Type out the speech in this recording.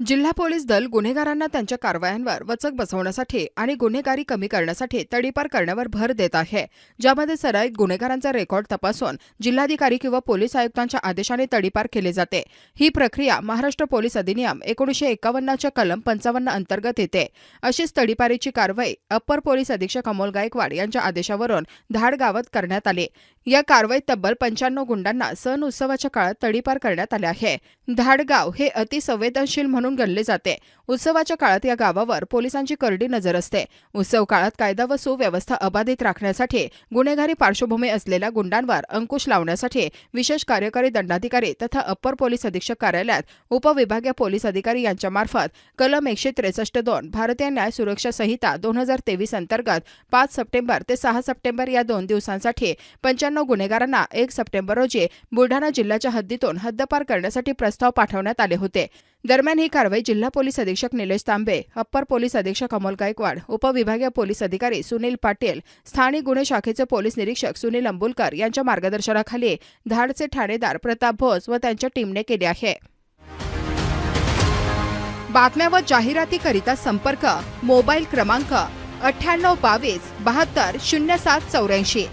जिल्हा पोलीस दल गुन्हेगारांना त्यांच्या कारवायांवर वचक बसवण्यासाठी आणि गुन्हेगारी कमी करण्यासाठी तडीपार करण्यावर भर देत आहे. ज्यामध्ये सराईत गुन्हेगारांचा रेकॉर्ड तपासून जिल्हाधिकारी किंवा पोलीस आयुक्तांच्या आदेशाने तडीपार केली जाते. ही प्रक्रिया महाराष्ट्र पोलीस अधिनियम एकोणीशे एकावन्नच्या कलम पंचावन्न अंतर्गत येते. अशीच तडीपारीची कारवाई अप्पर पोलीस अधीक्षक अमोल गायकवाड यांच्या आदेशावरून धाड गावात करण्यात आली. या कारवाईत तब्बल पंच्याण्णव गुंडांना सण उत्सवाच्या काळात तडीपार करण्यात आले आहे. धाडगाव हे अतिसंवेदनशील म्हणून गणले जाते. उत्सवाच्या काळात या गावावर पोलिसांची करडी नजर असते. उत्सव काळात कायदा व सुव्यवस्था अबाधित राखण्यासाठी गुन्हेगारी पार्श्वभूमी असलेल्या गुंडांवर अंकुश लावण्यासाठी विशेष कार्यकारी दंडाधिकारी तथा अप्पर पोलीस अधीक्षक कार्यालयात उपविभागीय पोलीस अधिकारी यांच्यामार्फत कलम एकशे त्रेसष्ट दोन भारतीय न्याय सुरक्षा संहिता दोन हजार तेवीस अंतर्गत पाच सप्टेंबर ते सहा सप्टेंबर या दोन दिवसांसाठी पंच्याण्णव गुन्हेगारांना एक सप्टेंबर रोजी बुलढाणा जिल्ह्याच्या हद्दीतून हद्दपार करण्यासाठी प्रस्ताव पाठवण्यात आले होते. दरम्यान ही कारवाई जिल्हा पोलीस अधीक्षक निलेश तांबे अप्पर पोलीस अधीक्षक अमोल गायकवाड उपविभागीय पोलीस अधिकारी सुनील पाटील स्थानिक गुन्हे शाखेचे पोलीस निरीक्षक सुनील अंबुलकर यांच्या मार्गदर्शनाखाली धाडचे ठाणेदार प्रताप भोस व त्यांच्या टीमने केले आहे. बातम्या व जाहिरातीकरिता संपर्क मोबाईल क्रमांक अठ्ठ्याण्णव बावीस बहात्तर शून्य सात चौऱ्याऐंशी.